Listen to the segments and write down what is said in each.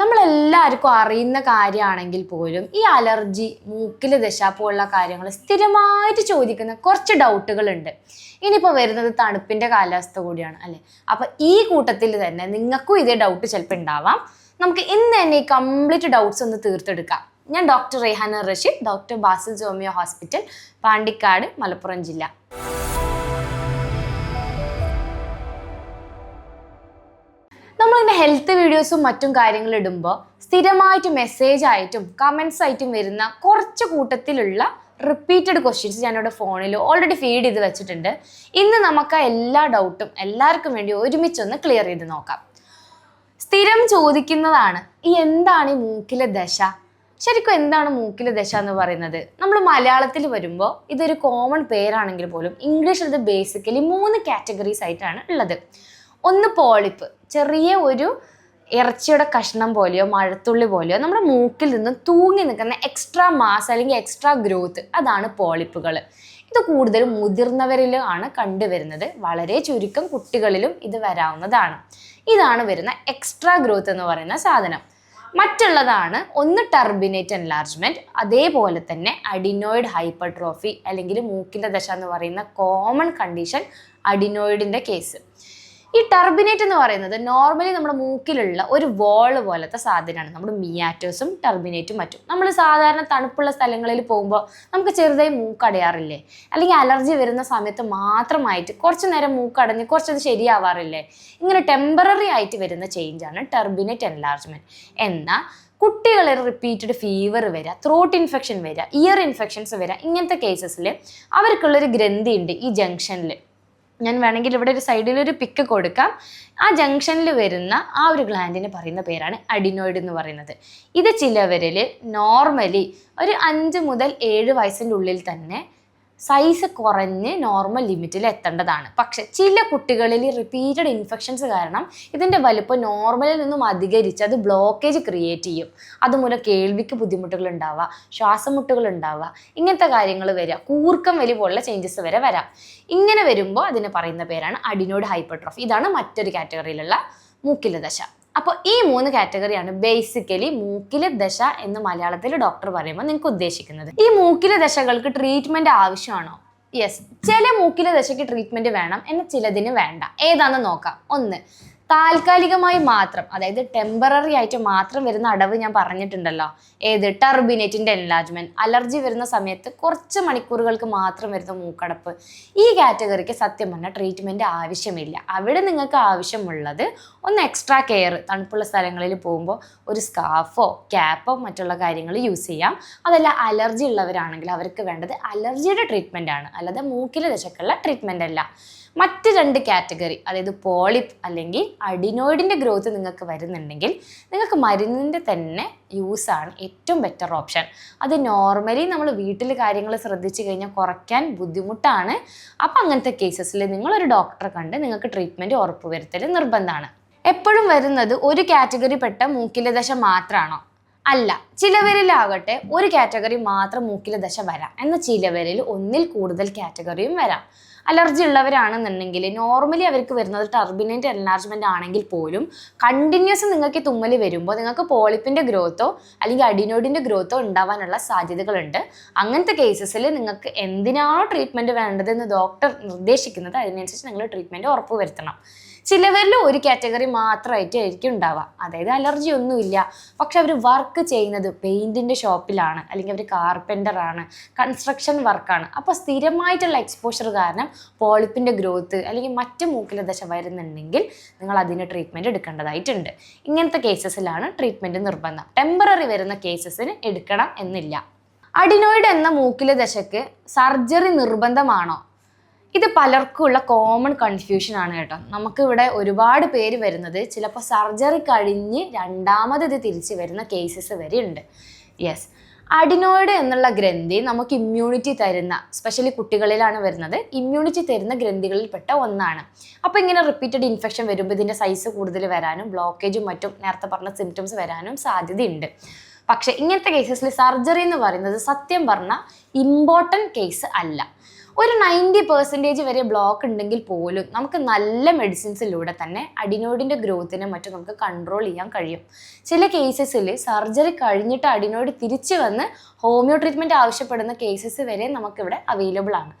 നമ്മളെല്ലാവർക്കും അറിയുന്ന കാര്യമാണെങ്കിൽ പോലും ഈ അലർജി മൂക്കിൽ ദശ പോലുള്ള കാര്യങ്ങൾ സ്ഥിരമായിട്ട് ചോദിക്കുന്ന കുറച്ച് ഡൗട്ടുകളുണ്ട്. ഇനിയിപ്പോൾ വരുന്നത് തണുപ്പിന്റെ കാലാവസ്ഥ കൂടിയാണ് അല്ലേ? അപ്പോൾ ഈ കൂട്ടത്തിൽ തന്നെ നിങ്ങൾക്കും ഇതേ ഡൗട്ട് ചിലപ്പോൾ ഉണ്ടാവാം. നമുക്ക് ഇന്ന് തന്നെ ഈ കംപ്ലീറ്റ് ഡൗട്ട്സ് ഒന്ന് തീർത്തെടുക്കാം. ഞാൻ doctor Rehana Rasheed doctor Basil Jomiya hospital Pandikkad Malappuram ജില്ല. വീഡിയോസും മറ്റും കാര്യങ്ങൾ ഇടുമ്പോൾ സ്ഥിരമായിട്ട് മെസ്സേജ് ആയിട്ടും കമൻസ് ആയിട്ടും വരുന്ന കുറച്ച് കൂട്ടത്തിലുള്ള റിപ്പീറ്റഡ് ക്വസ്റ്റ്യൻസ് ഞാനിവിടെ ഫോണിൽ ഓൾറെഡി ഫീഡ് ചെയ്ത് വെച്ചിട്ടുണ്ട്. ഇന്ന് നമുക്ക് എല്ലാ ഡൗട്ടും എല്ലാവർക്കും വേണ്ടി ഒരുമിച്ചൊന്ന് ക്ലിയർ ചെയ്ത് നോക്കാം. സ്ഥിരം ചോദിക്കുന്നതാണ് ഈ എന്താണ് ഈ മൂക്കിലെ ദശ? ശരിക്കും എന്താണ് മൂക്കിലെ ദശ എന്ന് പറയുന്നത്? നമ്മൾ മലയാളത്തിൽ വരുമ്പോൾ ഇതൊരു കോമൺ പേരാണെങ്കിൽ പോലും ഇംഗ്ലീഷിൽ ഇത് ബേസിക്കലി മൂന്ന് കാറ്റഗറീസ് ആയിട്ടാണ് ഉള്ളത്. ഒന്ന് പോളിപ്പ് ചെറിയ ഒരു ഇറച്ചിയുടെ കഷ്ണം പോലെയോ മഴത്തുള്ളി പോലെയോ നമ്മുടെ മൂക്കിൽ നിന്ന് തൂങ്ങി നിൽക്കുന്ന എക്സ്ട്രാ മാസ് അല്ലെങ്കിൽ എക്സ്ട്രാ ഗ്രോത്ത് അതാണ് പോളിപ്പുകൾ ഇത് കൂടുതലും മുതിർന്നവരിലാണ് കണ്ടുവരുന്നത്. വളരെ ചുരുക്കം കുട്ടികളിലും ഇത് വരാവുന്നതാണ്. ഇതാണ് വരുന്ന എക്സ്ട്രാ ഗ്രോത്ത് എന്ന് പറയുന്ന സാധനം. മറ്റുള്ളതാണ് ഒന്ന് ടർബിനേറ്റ് എൻലാർജ്മെന്റ് അതേപോലെ തന്നെ അഡിനോയിഡ് ഹൈപ്പർട്രോഫി അല്ലെങ്കിൽ മൂക്കിന്റെ ദശ എന്ന് പറയുന്ന കോമൺ കണ്ടീഷൻ അഡിനോയിഡിന്റെ കേസ് ഈ ടർബിനേറ്റ് എന്ന് പറയുന്നത് നോർമലി നമ്മുടെ മൂക്കിലുള്ള ഒരു വോൾ പോലത്തെ സാധനമാണ്. നമ്മുടെ മിയാറ്റോസും ടർബിനേറ്റും മറ്റും. നമ്മൾ സാധാരണ തണുപ്പുള്ള സ്ഥലങ്ങളിൽ പോകുമ്പോൾ നമുക്ക് ചെറുതായി മൂക്കടയാറില്ലേ? അല്ലെങ്കിൽ അലർജി വരുന്ന സമയത്ത് മാത്രമായിട്ട് കുറച്ച് നേരം മൂക്കടഞ്ഞ് കുറച്ചത് ശരിയാവാറില്ലേ? ഇങ്ങനെ ടെമ്പററി ആയിട്ട് വരുന്ന ചേഞ്ചാണ് ടർബിനേറ്റ് എൻലാർജ്മെന്റ് എന്നാൽ കുട്ടികളിൽ റിപ്പീറ്റഡ് ഫീവർ വരിക ത്രോട്ട് ഇൻഫെക്ഷൻ വരിക ഇയർ ഇൻഫെക്ഷൻസ് വരിക ഇങ്ങനത്തെ കേസസിൽ അവർക്കുള്ളൊരു ഗ്രന്ഥിയുണ്ട് ഈ ജംഗ്ഷനിൽ ഞാൻ വേണമെങ്കിൽ ഇവിടെ ഒരു സൈഡിൽ ഒരു പിക്ക് കൊടുക്കാം. ആ ജംഗ്ഷനിൽ വരുന്ന ആ ഒരു ഗ്ലാൻഡിന് പറയുന്ന പേരാണ് അഡിനോയിഡ് എന്ന് പറയുന്നത്. ഇത് ചിലവരിൽ നോർമലി ഒരു അഞ്ച് മുതൽ ഏഴ് വയസ്സിന്റെ ഉള്ളിൽ തന്നെ സൈസ് കുറഞ്ഞ് നോർമൽ ലിമിറ്റിൽ എത്തേണ്ടതാണ്. പക്ഷെ ചില കുട്ടികളിൽ റിപ്പീറ്റഡ് ഇൻഫെക്ഷൻസ് കാരണം ഇതിന്റെ വലുപ്പം നോർമലിൽ നിന്നും അധികരിച്ച് അത് ബ്ലോക്കേജ് ക്രിയേറ്റ് ചെയ്യും. അതുമൂലം കേൾവിക്ക് ബുദ്ധിമുട്ടുകൾ ഉണ്ടാവുക ശ്വാസമുട്ടുകൾ ഉണ്ടാവുക ഇങ്ങനത്തെ കാര്യങ്ങൾ വരിക കൂർക്കം വലി പോലുള്ള ചേഞ്ചസ് വരെ വരാം. ഇങ്ങനെ വരുമ്പോൾ അതിന് പറയുന്ന പേരാണ് അഡിനോഡ് ഹൈപ്പർട്രോഫി. ഇതാണ് മറ്റൊരു കാറ്റഗറിയിലുള്ള മൂക്കിലെ ദശ അപ്പോൾ ഈ മൂന്ന് കാറ്റഗറിയാണ് ബേസിക്കലി മൂക്കിലെ ദശ എന്ന് മലയാളത്തിൽ ഡോക്ടർ പറയുമ്പോൾ നിങ്ങൾക്ക് ഉദ്ദേശിക്കുന്നത്. ഈ മൂക്കിലെ ദശകൾക്ക് ട്രീറ്റ്മെന്റ് ആവശ്യമാണോ? യെസ് ചില മൂക്കിലെ ദശയ്ക്ക് ട്രീറ്റ്മെന്റ് വേണം എന്നാൽ ചിലതിന് വേണ്ട. ഏതാണെന്ന് നോക്കാം. ഒന്ന് താൽക്കാലികമായി മാത്രം അതായത് ടെമ്പററി ആയിട്ട് മാത്രം വരുന്ന അടവ് ഞാൻ പറഞ്ഞിട്ടുണ്ടല്ലോ. ഏത്? ടർബിനേറ്റിന്റെ എൻലാജ്മെന്റ് അലർജി വരുന്ന സമയത്ത് കുറച്ച് മണിക്കൂറുകൾക്ക് മാത്രം വരുന്ന മൂക്കടപ്പ്. ഈ കാറ്റഗറിക്ക് സത്യം പറഞ്ഞാൽ ട്രീറ്റ്മെന്റ് ആവശ്യമില്ല. അവിടെ നിങ്ങൾക്ക് ആവശ്യമുള്ളത് ഒന്ന് എക്സ്ട്രാ കെയർ തണുപ്പുള്ള സ്ഥലങ്ങളിൽ പോകുമ്പോൾ ഒരു സ്കാർഫോ ക്യാപ്പോ മറ്റുള്ള കാര്യങ്ങൾ യൂസ് ചെയ്യാം. അതല്ല അലർജി ഉള്ളവരാണെങ്കിൽ അവർക്ക് വേണ്ടത് അലർജിയുടെ ട്രീറ്റ്മെന്റ് ആണ്. അല്ലാതെ മൂക്കിലെ ദശക്കുള്ള ട്രീറ്റ്മെന്റ് അല്ല. മറ്റ് രണ്ട് കാറ്റഗറി അതായത് പോളിപ്പ് അല്ലെങ്കിൽ അഡിനോയിഡിന്റെ ഗ്രോത്ത് നിങ്ങൾക്ക് വരുന്നുണ്ടെങ്കിൽ നിങ്ങൾക്ക് മരുന്നിന്റെ തന്നെ യൂസാണ് ഏറ്റവും ബെറ്റർ ഓപ്ഷൻ അത് നോർമലി നമ്മൾ വീട്ടിൽ കാര്യങ്ങൾ ശ്രദ്ധിച്ചു കഴിഞ്ഞാൽ കുറയ്ക്കാൻ ബുദ്ധിമുട്ടാണ്. അപ്പം അങ്ങനത്തെ കേസസിൽ നിങ്ങളൊരു ഡോക്ടറെ കണ്ട് നിങ്ങൾക്ക് ട്രീറ്റ്മെന്റ് ഉറപ്പുവരുത്തൽ നിർബന്ധമാണ് എപ്പോഴും വരുന്നത് ഒരു കാറ്റഗറി പെട്ട മൂക്കിലെ ദശ മാത്രമാണോ അല്ല ചിലവരിലാകട്ടെ ഒരു കാറ്റഗറി മാത്രം മൂക്കിലെ ദശ വരാം. എന്ന ചിലവരിൽ ഒന്നിൽ കൂടുതൽ കാറ്റഗറിയും വരാം. അലർജി ഉള്ളവരാണെന്നുണ്ടെങ്കിൽ നോർമലി അവർക്ക് വരുന്നത് ടർബിനന്റ് എൻലാർജ്മെന്റ് ആണെങ്കിൽ പോലും കണ്ടിന്യൂസ് നിങ്ങൾക്ക് തുമ്മൽ വരുമ്പോൾ നിങ്ങൾക്ക് പോളിപ്പിന്റെ ഗ്രോത്തോ അല്ലെങ്കിൽ അഡിനോയിഡിന്റെ ഗ്രോത്തോ ഉണ്ടാവാനുള്ള സാധ്യതകളുണ്ട്. അങ്ങനത്തെ കേസസിൽ നിങ്ങൾക്ക് എന്തിനാണോ ട്രീറ്റ്മെന്റ് വേണ്ടതെന്ന് ഡോക്ടർ നിർദ്ദേശിക്കുന്നത് അതിനനുസരിച്ച് നിങ്ങൾ ട്രീറ്റ്മെന്റ് ഉറപ്പുവരുത്തണം ചിലവരിൽ ഒരു കാറ്റഗറി മാത്രമായിട്ട് ആയിരിക്കും ഉണ്ടാവുക. അതായത് അലർജി ഒന്നുമില്ല. പക്ഷെ അവർ വർക്ക് ചെയ്യുന്നത് പെയിന്റിന്റെ ഷോപ്പിലാണ് അല്ലെങ്കിൽ അവർ കാർപ്പന്ററാണ് കൺസ്ട്രക്ഷൻ വർക്കാണ് അപ്പോൾ സ്ഥിരമായിട്ടുള്ള എക്സ്പോഷർ കാരണം പോളിപ്പിന്റെ ഗ്രോത്ത് അല്ലെങ്കിൽ മറ്റ് മൂക്കിലെ ദശ വരുന്നുണ്ടെങ്കിൽ നിങ്ങൾ അതിന് ട്രീറ്റ്മെന്റ് എടുക്കേണ്ടതായിട്ടുണ്ട്. ഇങ്ങനത്തെ കേസസിലാണ് ട്രീറ്റ്മെന്റ് നിർബന്ധം. ടെമ്പററി വരുന്ന കേസസിന് എടുക്കണം എന്നില്ല. അഡിനോയിഡ് എന്ന മൂക്കിലെ ദശയ്ക്ക് സർജറി നിർബന്ധമാണോ? ഇത് പലർക്കുമുള്ള കോമൺ കൺഫ്യൂഷൻ ആണ് കേട്ടോ. നമുക്കിവിടെ ഒരുപാട് പേര് വരുന്നത് ചിലപ്പോൾ സർജറി കഴിഞ്ഞ് രണ്ടാമത് ഇത് തിരിച്ച് വരുന്ന കേസസ് വരെ ഉണ്ട് യെസ് അഡിനോയിഡ് എന്നുള്ള ഗ്രന്ഥി നമുക്ക് ഇമ്മ്യൂണിറ്റി തരുന്ന സ്പെഷ്യലി കുട്ടികളിലാണ് വരുന്നത്. ഇമ്മ്യൂണിറ്റി തരുന്ന ഗ്രന്ഥികളിൽപ്പെട്ട ഒന്നാണ്. അപ്പോൾ ഇങ്ങനെ റിപ്പീറ്റഡ് ഇൻഫെക്ഷൻ വരുമ്പോൾ ഇതിന്റെ സൈസ് കൂടുതൽ വരാനും ബ്ലോക്കേജും മറ്റും നേരത്തെ പറഞ്ഞ സിംറ്റംസ് വരാനും സാധ്യതയുണ്ട്. പക്ഷേ ഇങ്ങനത്തെ കേസസിൽ സർജറി എന്ന് പറയുന്നത് സത്യം പറഞ്ഞാൽ ഇമ്പോർട്ടന്റ് കേസ് അല്ല. ഒരു നയന്റി പെർസെന്റേജ് വരെ ബ്ലോക്ക് ഉണ്ടെങ്കിൽ പോലും നമുക്ക് നല്ല മെഡിസിൻസിലൂടെ തന്നെ അഡിനോയിഡിന്റെ ഗ്രോത്തിനെ മറ്റും നമുക്ക് കൺട്രോൾ ചെയ്യാൻ കഴിയും. ചില കേസസിൽ സർജറി കഴിഞ്ഞിട്ട് അഡിനോയിഡ് തിരിച്ചു വന്ന് ഹോമിയോ ട്രീറ്റ്മെന്റ് ആവശ്യപ്പെടുന്ന കേസസ് വരെ നമുക്കിവിടെ അവൈലബിൾ ആണ്.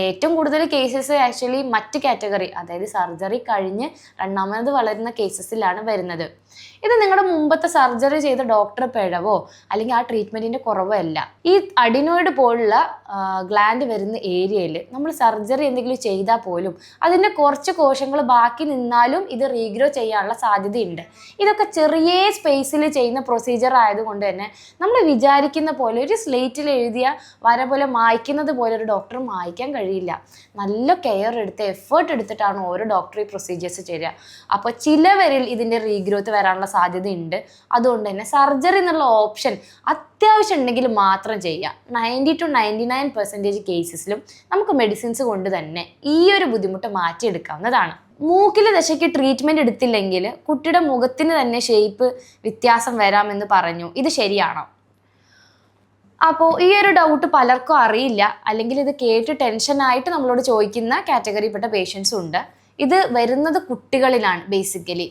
ഏറ്റവും കൂടുതൽ കേസസ് ആക്ച്വലി മറ്റ് കാറ്റഗറി അതായത് സർജറി കഴിഞ്ഞ് രണ്ടാമത് വളരുന്ന കേസസിലാണ് വരുന്നത്. ഇത് നിങ്ങളുടെ മുമ്പത്തെ സർജറി ചെയ്ത ഡോക്ടറെ പിഴവോ അല്ലെങ്കിൽ ആ ട്രീറ്റ്മെന്റിന്റെ കുറവോ അല്ല. ഈ അഡിനോയിഡ് പോലുള്ള ഗ്ലാൻഡ് വരുന്ന ഏരിയയിൽ നമ്മൾ സർജറി എന്തെങ്കിലും ചെയ്താൽ പോലും അതിന്റെ കുറച്ച് കോശങ്ങൾ ബാക്കി നിന്നാലും ഇത് റീഗ്രോ ചെയ്യാനുള്ള സാധ്യതയുണ്ട്. ഇതൊക്കെ ചെറിയ സ്പേസിൽ ചെയ്യുന്ന പ്രൊസീജിയർ ആയതുകൊണ്ട് തന്നെ നമ്മൾ വിചാരിക്കുന്ന പോലെ ഒരു സ്ലേറ്റിൽ എഴുതിയ വര പോലെ മായ്ക്കുന്നത് പോലെ ഒരു ഡോക്ടർ മായ്ക്കാൻ കഴിയില്ല. നല്ല കെയർ എടുത്ത് എഫേർട്ട് എടുത്തിട്ടാണ് ഓരോ ഡോക്ടർ ഈ പ്രൊസീജിയേഴ്സ് ചെയ്യുക അപ്പോൾ ചിലവരിൽ ഇതിന്റെ റീഗ്രോത്ത് വരാനുള്ള സാധ്യതയുണ്ട്. അതുകൊണ്ട് തന്നെ സർജറി എന്നുള്ള ഓപ്ഷൻ അത്യാവശ്യം ഉണ്ടെങ്കിൽ മാത്രം ചെയ്യുക. Ninety two ninety nine percentage കേസസിലും നമുക്ക് മെഡിസിൻസ് കൊണ്ട് തന്നെ ഈ ഒരു ബുദ്ധിമുട്ട് മാറ്റിയെടുക്കാവുന്നതാണ്. മൂക്കിലെ ദശയ്ക്ക് ട്രീറ്റ്മെന്റ് എടുത്തില്ലെങ്കിൽ കുട്ടിയുടെ മുഖത്തിന് തന്നെ ഷേപ്പ് വ്യത്യാസം വരാമെന്ന് പറഞ്ഞു. ഇത് ശരിയാണോ? അപ്പോൾ ഈ ഒരു ഡൗട്ട് പലർക്കും അറിയില്ല. അല്ലെങ്കിൽ ഇത് കേട്ട് ടെൻഷനായിട്ട് നമ്മളോട് ചോദിക്കുന്ന കാറ്റഗറിയിൽപ്പെട്ട പേഷ്യൻസും ഉണ്ട്. ഇത് വരുന്നത് കുട്ടികളിലാണ് ബേസിക്കലി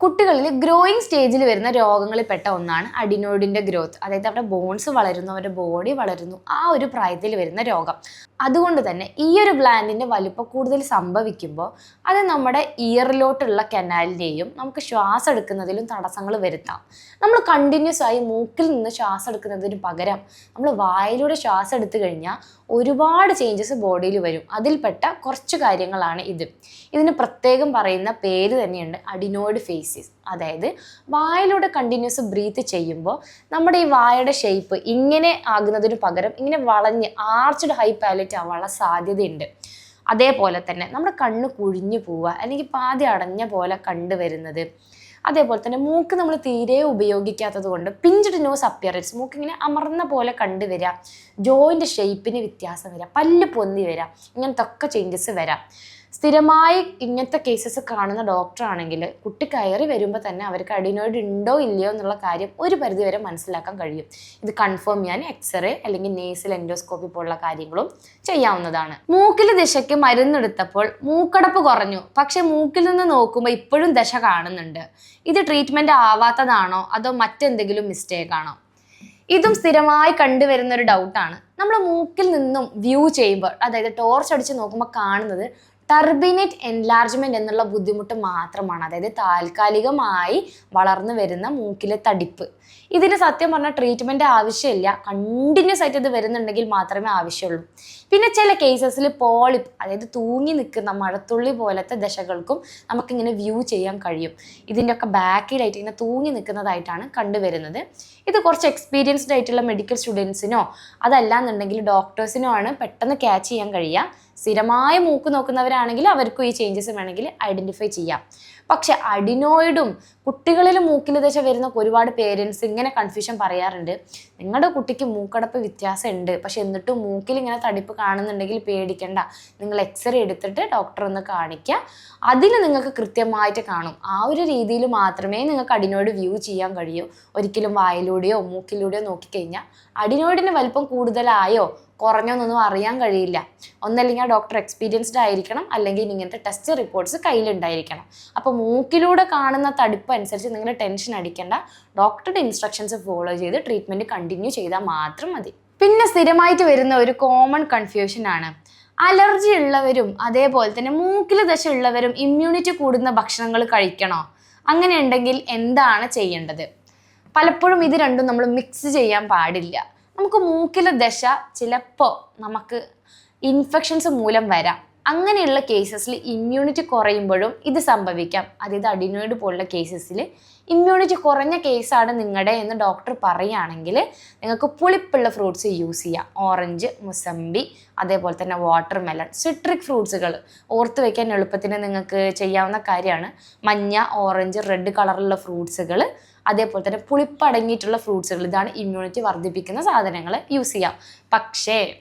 കുട്ടികളിൽ ഗ്രോയിങ് സ്റ്റേജിൽ വരുന്ന രോഗങ്ങളിൽപ്പെട്ട ഒന്നാണ് അഡിനോയിഡിന്റെ ഗ്രോത്ത് അതായത് അവരുടെ ബോൺസ് വളരുന്നു അവരുടെ ബോഡി വളരുന്നു ആ ഒരു പ്രായത്തിൽ വരുന്ന രോഗം. അതുകൊണ്ട് തന്നെ ഈ ഒരു ഗ്ലാൻഡിന്റെ വലുപ്പം കൂടുതൽ സംഭവിക്കുമ്പോൾ അത് നമ്മുടെ ഇയറിലോട്ടുള്ള കനാലിനെയും നമുക്ക് ശ്വാസം എടുക്കുന്നതിലും തടസ്സങ്ങൾ വരുത്താം. നമ്മൾ കണ്ടിന്യൂസ് ആയി മൂക്കിൽ നിന്ന് ശ്വാസം എടുക്കുന്നതിന് പകരം നമ്മൾ വായിലൂടെ ശ്വാസം എടുത്തു കഴിഞ്ഞാൽ ഒരുപാട് ചേഞ്ചസ് ബോഡിയിൽ വരും. അതിൽപ്പെട്ട കുറച്ച് കാര്യങ്ങളാണ് ഇത്. ഇതിന് പ്രത്യേകം പറയുന്ന പേര് തന്നെയുണ്ട് അഡിനോയിഡ് ഫേസിസ് അതായത് വായിലൂടെ കണ്ടിന്യൂസ് ബ്രീത്ത് ചെയ്യുമ്പോൾ നമ്മുടെ ഈ വായയുടെ ഷേപ്പ് ഇങ്ങനെ ആകുന്നതിന് പകരം ഇങ്ങനെ വളഞ്ഞ് ആർച്ച്ഡ് ഹൈ പാലറ്റ് ആവാനുള്ള സാധ്യതയുണ്ട്. അതേപോലെ തന്നെ നമ്മുടെ കണ്ണ് കുഴിഞ്ഞു പോവുക അല്ലെങ്കിൽ പാതി അടഞ്ഞ പോലെ കണ്ടുവരുന്നത് അതേപോലെ തന്നെ മൂക്ക് നമ്മൾ തീരെ ഉപയോഗിക്കാത്തത് കൊണ്ട് പിഞ്ചിട്ട് നോസ് അപ്പിയറൻസ് മൂക്ക് ഇങ്ങനെ അമർന്ന പോലെ കണ്ടുവരിക ജോയിന്റെ ഷേപ്പിന് വ്യത്യാസം വരിക പല്ല് പൊന്തി വരിക ഇങ്ങനത്തെ ഒക്കെ ചേഞ്ചസ് വരാം. സ്ഥിരമായി ഇങ്ങനത്തെ കേസസ് കാണുന്ന ഡോക്ടറാണെങ്കിൽ കുട്ടി കയറി വരുമ്പോൾ തന്നെ അവർക്ക് അഡിനോയിഡ് ഉണ്ടോ ഇല്ലയോ എന്നുള്ള കാര്യം ഒരു പരിധിവരെ മനസ്സിലാക്കാൻ കഴിയും. ഇത് കൺഫേം ചെയ്യാൻ എക്സ്റേ അല്ലെങ്കിൽ നേസൽ എൻഡോസ്കോപ്പി പോലുള്ള കാര്യങ്ങളും ചെയ്യാവുന്നതാണ്. മൂക്കിൽ ദിശയ്ക്ക് മരുന്നെടുത്തപ്പോൾ മൂക്കടപ്പ് കുറഞ്ഞു. പക്ഷേ മൂക്കിൽ നിന്ന് നോക്കുമ്പോൾ ഇപ്പോഴും ദശ കാണുന്നുണ്ട്. ഇത് ട്രീറ്റ്മെന്റ് ആവാത്തതാണോ? അതോ മറ്റെന്തെങ്കിലും മിസ്റ്റേക്ക് ആണോ? ഇതും സ്ഥിരമായി കണ്ടുവരുന്ന ഒരു ഡൗട്ടാണ് നമ്മൾ മൂക്കിൽ നിന്നും വ്യൂ ചെയ്യുമ്പോൾ അതായത് ടോർച്ച് അടിച്ച് നോക്കുമ്പോൾ കാണുന്നത് ടർബിനേറ്റ് എൻലാർജ്മെന്റ് എന്നുള്ള ബുദ്ധിമുട്ട് മാത്രമാണ്. അതായത് താൽക്കാലികമായി വളർന്നു വരുന്ന മൂക്കിലെ തടിപ്പ്. ഇതിന് സത്യം പറഞ്ഞാൽ ട്രീറ്റ്മെന്റ് ആവശ്യമില്ല. കണ്ടിന്യൂസ് ആയിട്ട് ഇത് വരുന്നുണ്ടെങ്കിൽ മാത്രമേ ആവശ്യമുള്ളൂ. പിന്നെ ചില കേസസിൽ പോളിപ്പ് അതായത് തൂങ്ങി നിൽക്കുന്ന മഴത്തുള്ളി പോലത്തെ ദശകൾക്കും നമുക്കിങ്ങനെ വ്യൂ ചെയ്യാൻ കഴിയും. ഇതിന്റെ ഒക്കെ ബാക്കിലായിട്ട് ഇങ്ങനെ തൂങ്ങി നിൽക്കുന്നതായിട്ടാണ് കണ്ടുവരുന്നത്. ഇത് കുറച്ച് എക്സ്പീരിയൻസ്ഡ് ആയിട്ടുള്ള മെഡിക്കൽ സ്റ്റുഡൻസിനോ അതല്ല എന്നുണ്ടെങ്കിൽ ഡോക്ടേഴ്സിനോ ആണ് പെട്ടെന്ന് ക്യാച്ച് ചെയ്യാൻ കഴിയുക. സ്ഥിരമായ മൂക്ക് നോക്കുന്നവരാണെങ്കിൽ അവർക്കും ഈ ചേഞ്ചസ് വേണമെങ്കിൽ ഐഡന്റിഫൈ ചെയ്യാം. പക്ഷെ അഡിനോയിഡും കുട്ടികളിൽ മൂക്കിൽ ദശ വരുന്ന ഒരുപാട് പേരൻസ് ഇങ്ങനെ കൺഫ്യൂഷൻ പറയാറുണ്ട്. നിങ്ങളുടെ കുട്ടിക്ക് മൂക്കടപ്പ് വ്യത്യാസം ഉണ്ട് പക്ഷെ എന്നിട്ടും മൂക്കിൽ ഇങ്ങനെ തടിപ്പ് കാണുന്നുണ്ടെങ്കിൽ പേടിക്കണ്ട. നിങ്ങൾ എക്സ്റേ എടുത്തിട്ട് ഡോക്ടർ ഒന്ന് കാണിക്കുക അതിൽ നിങ്ങൾക്ക് കൃത്യമായിട്ട് കാണും. ആ ഒരു രീതിയിൽ മാത്രമേ നിങ്ങൾക്ക് അഡിനോയിഡ് വ്യൂ ചെയ്യാൻ കഴിയൂ. ഒരിക്കലും വായിലൂടെയോ മൂക്കിലൂടെയോ നോക്കിക്കഴിഞ്ഞാൽ അഡിനോയിഡിന് വലിപ്പം കൂടുതലായോ? കുറഞ്ഞോന്നൊന്നും അറിയാൻ കഴിയില്ല. ഒന്നല്ലെങ്കിൽ ആ ഡോക്ടർ എക്സ്പീരിയൻസ്ഡ് ആയിരിക്കണം. അല്ലെങ്കിൽ ഇങ്ങനത്തെ ടെസ്റ്റ് റിപ്പോർട്ട്സ് കയ്യിലുണ്ടായിരിക്കണം. അപ്പോൾ മൂക്കിലൂടെ കാണുന്ന തടിപ്പ് അനുസരിച്ച് നിങ്ങൾ ടെൻഷൻ അടിക്കേണ്ട. ഡോക്ടറുടെ ഇൻസ്ട്രക്ഷൻസ് ഫോളോ ചെയ്ത് ട്രീറ്റ്മെന്റ് കണ്ടിന്യൂ ചെയ്താൽ മാത്രം മതി. പിന്നെ സ്ഥിരമായിട്ട് വരുന്ന ഒരു കോമൺ കൺഫ്യൂഷൻ ആണ്. അലർജി ഉള്ളവരും അതേപോലെ തന്നെ മൂക്കിൽ ദശ ഉള്ളവരും ഇമ്മ്യൂണിറ്റി കൂടുന്ന ഭക്ഷണങ്ങൾ കഴിക്കണോ? അങ്ങനെ ഉണ്ടെങ്കിൽ എന്താണ് ചെയ്യേണ്ടത്? പലപ്പോഴും ഇത് രണ്ടും നമ്മൾ മിക്സ് ചെയ്യാൻ പാടില്ല. നമുക്ക് മൂക്കിലെ ദശ ചിലപ്പോൾ നമുക്ക് ഇൻഫെക്ഷൻസ് മൂലം വരാം. അങ്ങനെയുള്ള കേസസിൽ ഇമ്മ്യൂണിറ്റി കുറയുമ്പോഴും ഇത് സംഭവിക്കാം. അതായത് അഡിനോയിഡ് പോലുള്ള കേസസിൽ ഇമ്മ്യൂണിറ്റി കുറഞ്ഞ കേസാണ് നിങ്ങളുടെ എന്ന് ഡോക്ടർ പറയുകയാണെങ്കിൽ നിങ്ങൾക്ക് പുളിപ്പുള്ള ഫ്രൂട്ട്സ് യൂസ് ചെയ്യാം. ഓറഞ്ച് മുസമ്പി അതേപോലെ തന്നെ വാട്ടർ മെലൺ സിട്രിക് ഫ്രൂട്ട്സുകൾ ഓർത്ത് വയ്ക്കാൻ എളുപ്പത്തിന് നിങ്ങൾക്ക് ചെയ്യാവുന്ന കാര്യമാണ്. മഞ്ഞ ഓറഞ്ച് റെഡ് കളറുള്ള ഫ്രൂട്ട്സുകൾ അതേപോലെ തന്നെ പുളിപ്പടങ്ങിയിട്ടുള്ള ഫ്രൂട്ട്സുകൾ. ഇതാണ് ഇമ്മ്യൂണിറ്റി വർദ്ധിപ്പിക്കുന്ന സാധനങ്ങൾ യൂസ് ചെയ്യാം. പക്ഷേ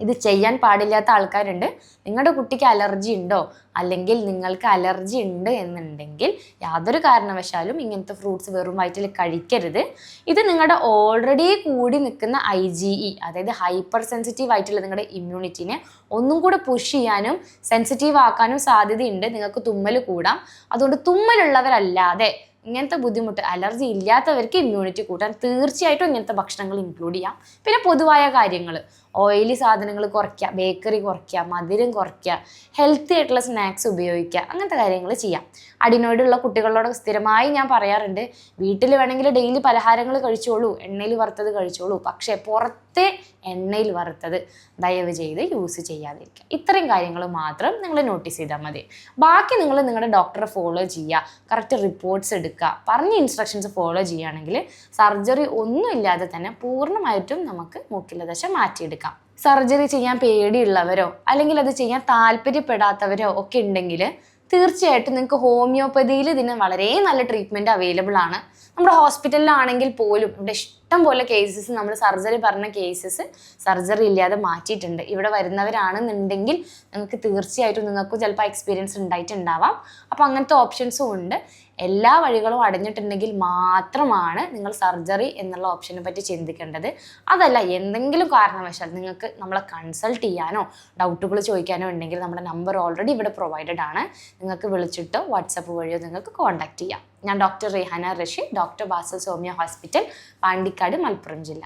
ഇത് ചെയ്യാൻ പാടില്ലാത്ത ആൾക്കാരുണ്ട്. നിങ്ങളുടെ കുട്ടിക്ക് അലർജി ഉണ്ടോ? അല്ലെങ്കിൽ നിങ്ങൾക്ക് അലർജി ഉണ്ട് എന്നുണ്ടെങ്കിൽ യാതൊരു കാരണവശാലും ഇങ്ങനത്തെ ഫ്രൂട്ട്സ് വെറും വയറ്റിൽ കഴിക്കരുത്. ഇത് നിങ്ങളുടെ ഓൾറെഡി കൂടി നിൽക്കുന്ന ഐ ജി ഇ അതായത് ഹൈപ്പർ സെൻസിറ്റീവ് ആയിട്ടുള്ള നിങ്ങളുടെ ഇമ്മ്യൂണിറ്റിനെ ഒന്നും കൂടെ പുഷ് ചെയ്യാനും സെൻസിറ്റീവ് ആക്കാനും സാധ്യതയുണ്ട്. നിങ്ങൾക്ക് തുമ്മൽ കൂടാം. അതുകൊണ്ട് തുമ്മലുള്ളവരല്ലാതെ ഇങ്ങനത്തെ ബുദ്ധിമുട്ട് അലർജി ഇല്ലാത്തവർക്ക് ഇമ്മ്യൂണിറ്റി കൂട്ടാൻ തീർച്ചയായിട്ടും ഇങ്ങനത്തെ ഭക്ഷണങ്ങൾ ഇൻക്ലൂഡ് ചെയ്യാം. പിന്നെ പൊതുവായ കാര്യങ്ങൾ ഓയിലി സാധനങ്ങൾ കുറയ്ക്കുക ബേക്കറി കുറയ്ക്കുക മധുരം കുറയ്ക്കുക ഹെൽത്തി ആയിട്ടുള്ള സ്നാക്സ് ഉപയോഗിക്കുക അങ്ങനത്തെ കാര്യങ്ങൾ ചെയ്യാം. അടിനോടുള്ള കുട്ടികളോട് സ്ഥിരമായി ഞാൻ പറയാറുണ്ട് വീട്ടിൽ വേണമെങ്കിൽ ഡെയിലി പലഹാരങ്ങൾ കഴിച്ചോളൂ എണ്ണയിൽ വറുത്തത് കഴിച്ചോളൂ പക്ഷേ പുറത്തെ എണ്ണയിൽ വറുത്തത് ദയവ് ചെയ്ത് യൂസ് ചെയ്യാതിരിക്കുക. ഇത്രയും കാര്യങ്ങൾ മാത്രം നിങ്ങൾ നോട്ടീസ് ചെയ്താൽ മതി. ബാക്കി നിങ്ങൾ നിങ്ങളുടെ ഡോക്ടറെ ഫോളോ ചെയ്യുക കറക്റ്റ് റിപ്പോർട്ട്സ് എടുക്കുക പറഞ്ഞ ഇൻസ്ട്രക്ഷൻസ് ഫോളോ ചെയ്യുകയാണെങ്കിൽ സർജറി ഒന്നും ഇല്ലാതെ തന്നെ പൂർണമായിട്ടും നമുക്ക് മൂക്കിലെ ദശ മാറ്റിയെടുക്കാം. സർജറി ചെയ്യാൻ പേടിയുള്ളവരോ അല്ലെങ്കിൽ അത് ചെയ്യാൻ താല്പര്യപ്പെടാത്തവരോ ഒക്കെ ഉണ്ടെങ്കിൽ തീർച്ചയായിട്ടും നിങ്ങൾക്ക് ഹോമിയോപ്പതിയിൽ ഇതിന് വളരെ നല്ല ട്രീറ്റ്മെന്റ് അവൈലബിൾ ആണ്. നമ്മുടെ ഹോസ്പിറ്റലിലാണെങ്കിൽ പോലും ഇവിടെ ഇഷ്ടം പോലെ കേസസ് നമ്മൾ സർജറി പറഞ്ഞ കേസസ് സർജറി ഇല്ലാതെ മാറ്റിയിട്ടുണ്ട്. ഇവിടെ വരുന്നവരാണെന്നുണ്ടെങ്കിൽ നിങ്ങൾക്ക് തീർച്ചയായിട്ടും നിങ്ങൾക്ക് ചിലപ്പോൾ എക്സ്പീരിയൻസ് ഉണ്ടായിട്ടുണ്ടാവാം. അപ്പോൾ അങ്ങനത്തെ ഓപ്ഷൻസും ഉണ്ട്. എല്ലാ വഴികളും അടഞ്ഞിട്ടുണ്ടെങ്കിൽ മാത്രമാണ് നിങ്ങൾ സർജറി എന്നുള്ള ഓപ്ഷനെ പറ്റി ചിന്തിക്കേണ്ടത്. അതല്ല എന്തെങ്കിലും കാരണവശാൽ നിങ്ങൾക്ക് നമ്മളെ കൺസൾട്ട് ചെയ്യാനോ ഡൗട്ടുകൾ ചോദിക്കാനോ ഉണ്ടെങ്കിൽ നമ്മുടെ നമ്പർ ഓൾറെഡി ഇവിടെ പ്രൊവൈഡഡ് ആണ്. നിങ്ങൾക്ക് വിളിച്ചിട്ടോ വാട്സപ്പ് വഴിയോ നിങ്ങൾക്ക് കോൺടാക്റ്റ് ചെയ്യാം. ഞാൻ doctor Rihana Rasheed doctor Vasal Somiya hospital Pandikkad Malappuram ജില്ല.